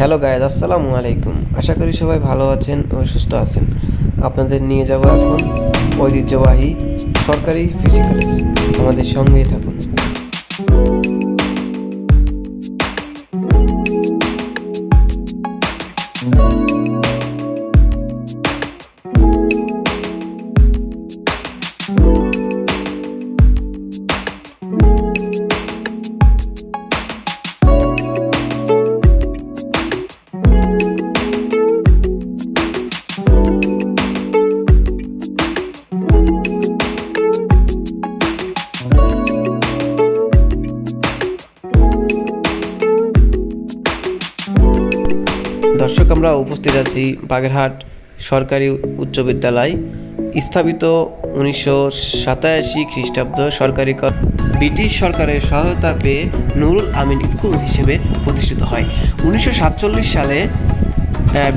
Hello গায়েদ আসসালামু আলাইকুম আশা করি সবাই ভালো আছেন ও সুস্থ আছেন। আপনাদের নিয়ে যাব এখন ঐতিহ্যবাহী সরকারি ফিজিক্যাল আমাদের সঙ্গেই থাকুন। দর্শক, আমরা উপস্থিত আছি বাগেরহাট সরকারি উচ্চ বিদ্যালয়, স্থাপিত উনিশশো সাতাশি খ্রিস্টাব্দ সরকারি ব্রিটিশ সরকারের সহায়তা পেয়ে নুরুল আমিন স্কুল হিসেবে প্রতিষ্ঠিত হয়। উনিশশো সাতচল্লিশ সালে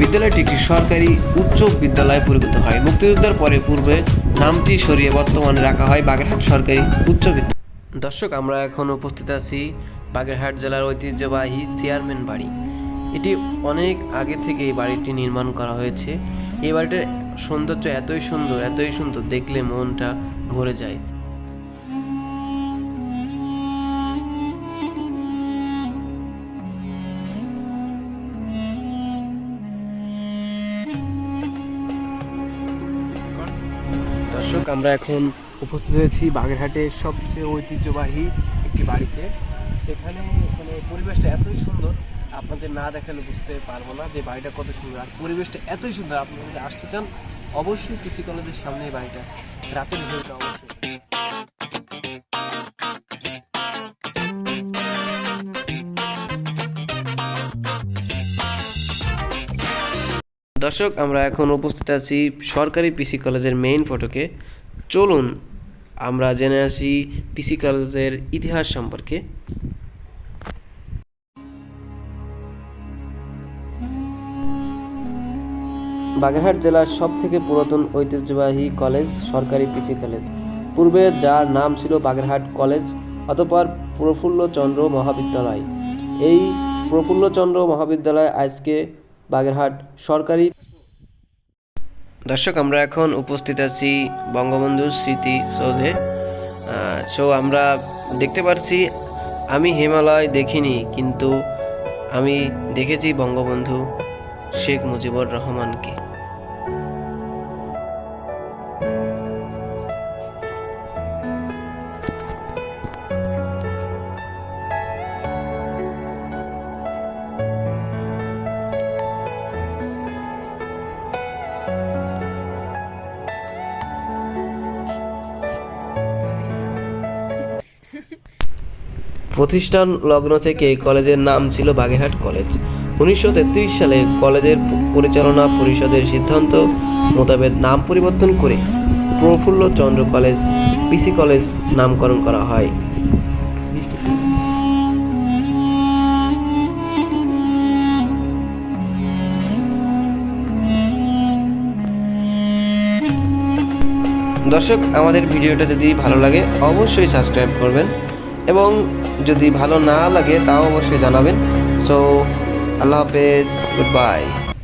বিদ্যালয়টি একটি সরকারি উচ্চ বিদ্যালয়ে পরিণত হয়। মুক্তিযুদ্ধের পরে পূর্বে নামটি সরিয়ে বর্তমানে রাখা হয় বাগেরহাট সরকারি উচ্চ বিদ্যালয়। দর্শক, আমরা এখন উপস্থিত আছি বাগেরহাট জেলার ঐতিহ্যবাহী চেয়ারম্যান বাড়ি। এটি অনেক আগে থেকে এই বাড়িটি নির্মাণ করা হয়েছে। এই বাড়িটার সৌন্দর্য এতই সুন্দর এতই সুন্দর, দেখলে মনটা ভরে যায়। দর্শক, আমরা এখন উপস্থিত হয়েছি বাগেরহাটের সবচেয়ে ঐতিহ্যবাহী একটি বাড়িতে। সেখানে মানে পরিবেশটা এতই সুন্দর আপনাদের না দেখালে বুঝতে পারব না যে বাড়িটা কত সুন্দর। আর পরিবেশটা এতই সুন্দর আপনারা যদি আসতে চান, অবশ্যই কৃষি কলেজের সামনে এই বাড়িটা, রাতের ভিউটা অবশ্যই। দর্শক, আমরা এখন উপস্থিত আছি সরকারি পিসি কলেজের মেইন ফটকে চলুন, আমরা জেনে আসি পিসি কলেজের ইতিহাস সম্পর্কে। বাগেরহাট জেলার সব থেকে পুরাতন ঐতিহ্যবাহী কলেজ সরকারি পিসি কলেজ। পূর্বে যার নাম ছিল বাগেরহাট কলেজ, অতপর প্রফুল্লচন্দ্র মহাবিদ্যালয়। এই প্রফুল্লচন্দ্র মহাবিদ্যালয় আজকে বাগেরহাট সরকারি দর্শক, আমরা এখন উপস্থিত আছি বঙ্গবন্ধু স্মৃতি সৌধে। সো আমরা দেখতে পাচ্ছি আমি হিমালয় দেখিনি, কিন্তু আমি দেখেছি বঙ্গবন্ধু শেখ মুজিবুর রহমানকে। প্রতিষ্ঠান লগ্ন থেকে কলেজের নাম ছিল বাগেরহাট কলেজ। উনিশশো তেত্রিশ সালে কলেজের পরিচালনা পরিষদের সিদ্ধান্ত মোতাবেক নাম পরিবর্তন করে প্রফুল্ল চন্দ্র কলেজ, পিসি কলেজ নামকরণ করা হয়। দর্শক, আমাদের ভিডিওটা যদি ভালো লাগে, অবশ্যই সাবস্ক্রাইব করবেন। এবং যদি ভালো না লাগে তাও অবশ্যই জানাবেন। সো আল্লাহ হাফেজ গুড বাই